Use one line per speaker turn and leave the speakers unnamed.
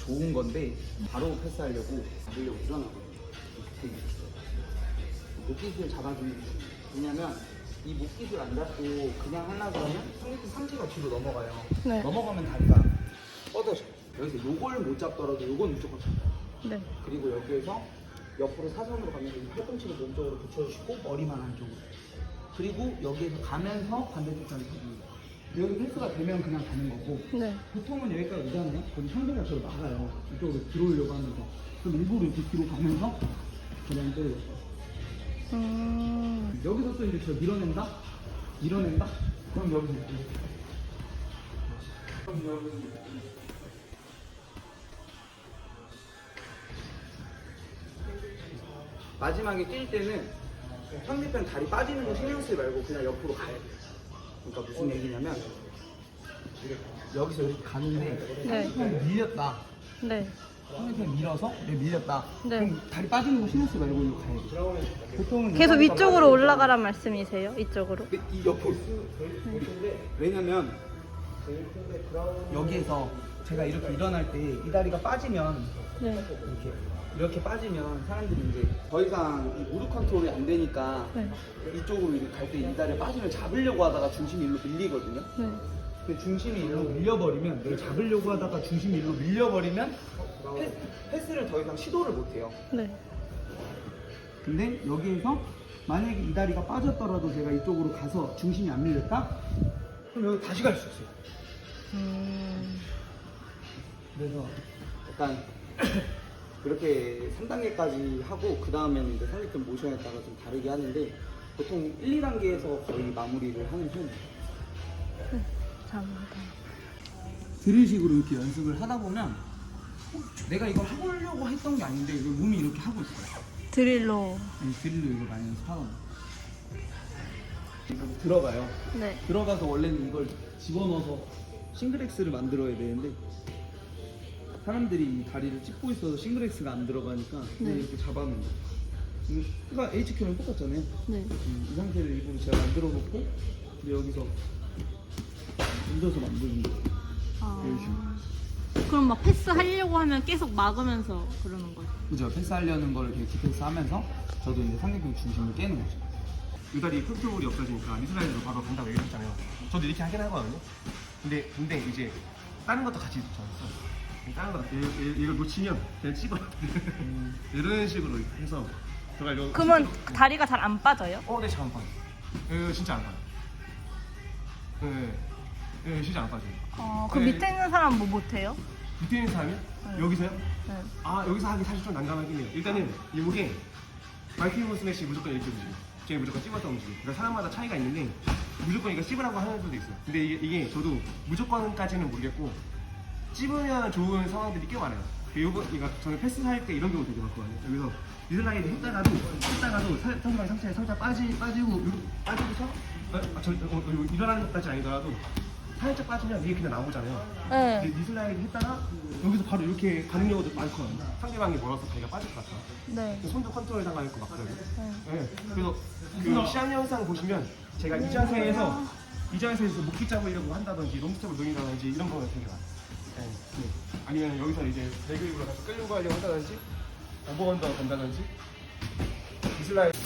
좋은 건데 바로 패스하려고 잡으려고 일어나거든요. 되게 목깃을 잡아주는 게 중요해요. 왜냐면 이 목깃을 안 잡고 그냥 하려고 그러면 상대편 상체가 뒤로 넘어가요.
네.
넘어가면 다리가 뻗어져요. 여기서 요걸 못 잡더라도 요건 무조건 잡아요.
네.
그리고 여기에서 옆으로 사선으로 가면서 이 팔꿈치를 몸쪽으로 붙여주시고 머리만 안쪽으로 그리고 여기에서 가면서 반대쪽까지 가줍니다 여기 헬스가 되면 그냥 가는 거고
네.
보통은 여기까지 오잖아요 그럼 상대가 저를 막아요 이쪽으로 들어오려고 하면서 그럼 일부러 이렇게 뒤로 가면서 그냥 때려요
음.
여기서 또 이제 저 밀어낸다 밀어낸다 그럼 여기서 이렇게 그럼 여기서 이렇게 마지막에 뛸 때는 상대편 다리 빠지는 거 신경 쓰지 말고 그냥 옆으로 가야 돼요. 그러니까 무슨 얘기냐면 여기서 이렇게 가는데
네.
밀렸다.
네.
상대편 밀어서 내 밀렸다.
네.
그럼 다리 빠지는 거 신경 쓰지 말고 이리로 가야 돼. 보통은 이
계속 위쪽으로 올라가란 말씀이세요? 이쪽으로?
근데 이 옆으로 왜냐면 여기에서 제가 이렇게 일어날 때 이 다리가 빠지면
네.
이렇게 이렇게 빠지면 사람들이 이제 더 이상 이 무릎 컨트롤이 안 되니까
네.
이쪽으로 갈 때 이 다리가 빠지면 잡으려고 하다가 중심이 일로 밀리거든요.
네.
근데 중심이 일로 밀려버리면 내가 잡으려고 하다가 중심이 일로 밀려버리면 패, 패스 를 더 이상 시도를 못 해요.
네.
근데 여기에서 만약에 이 다리가 빠졌더라도 제가 이쪽으로 가서 중심이 안 밀렸다? 그럼 여기 다시 갈 수 있어요.
음.
그래서 약간 그렇게 3단계까지 하고 그 다음에는 이제 상대편 모션에 따라 좀 다르게 하는데 보통 1, 2단계에서 거의 마무리를 하는 편이에요.
감사합니다.
드릴식으로 이렇게 연습을 하다 보면 내가 이걸 하려고 했던 게 아닌데 이걸 몸이 이렇게 하고 있어요.
드릴로.
이 드릴로 이걸 많이 연습하거든요. 이거 들어가요.
네.
들어가서 원래는 이걸 집어넣어서 싱글엑스를 만들어야 되는데 사람들이 이 다리를 찝고 있어서 싱글엑스가 안 들어가니까 그냥
네.
이렇게 잡아놓는 거예요. 음, 그가 HQ랑 똑같잖아요.
네.
음, 이 상태를 일부러 제가 만들어 놓고 근데 여기서 얹어서 만드는 거예요. 이런 식으로.
아. 그럼 막 패스 하려고 하면 계속 막으면서 그러는 거죠?
그죠. 패스하려는 걸 이렇게 디펜스 하면서 저도 이제 상대편 중심을 깨는 거죠.
이 다리 컨트롤이 없어지니까 미드라인으로 바로 간다고 얘기했잖아요. 저도 이렇게 하긴 하거든요. 근데 근데 이제 다른 것도 같이 붙여놨어. 다른 거 얘- 얘- 이걸 놓치면 그냥 찍어. 이런 식으로 해서 들어가려고.
그러면 다리가 잘 안 빠져요?
어, 네, 잘안 빠져. 예, 진짜 안 빠져. 예, 예, 진짜 안 빠져요.
어, 그
네.
밑에 있는 사람 뭐 못해요?
밑에 있는 사람이 여기서요?
네.
아 여기서 하기 사실 좀 난감하긴 해요. 일단은 이게 마이크로 스매시 무조건 이렇게 움직여. 제가 무조건 찝었다 움직여. 그러니까 사람마다 차이가 있는데 무조건 이거 찝으라고 하는 수도 있어요. 근데 이게, 이게 저도 무조건까지는 모르겠고 찝으면 좋은 상황들이 꽤 많아요. 그 요거 이거 저는 패스 할 때 이런 경우 되게 많거든요. 여기서 미들라인을 했다가도 했다가도 사- 상대방 상체에 살짝 빠지 빠지고 요- 빠지고서 어, 아, 저, 어, 어, 일어나는 것까지 아니더라도 살짝 빠지면 이게 그냥 나오잖아요.
네.
미슬라이드 했다가 여기서 바로 이렇게 가는 경우도 많거든요. 상대방이 멀어서 자기가 빠질 것 같아.
네.
손도 컨트롤 당할 것 같거든요.
네.
네. 그래서 그 시합 영상 보시면 제가 이 자세에서 이 자세에서 목기 잡으려고 한다든지 롱스텝을 노린다든지 이런 거가 되게 많아요. 아니면 여기서 이제 레그입으로 다시 끌려고 하려고 한다든지 오버언더 간다든지 미슬라이드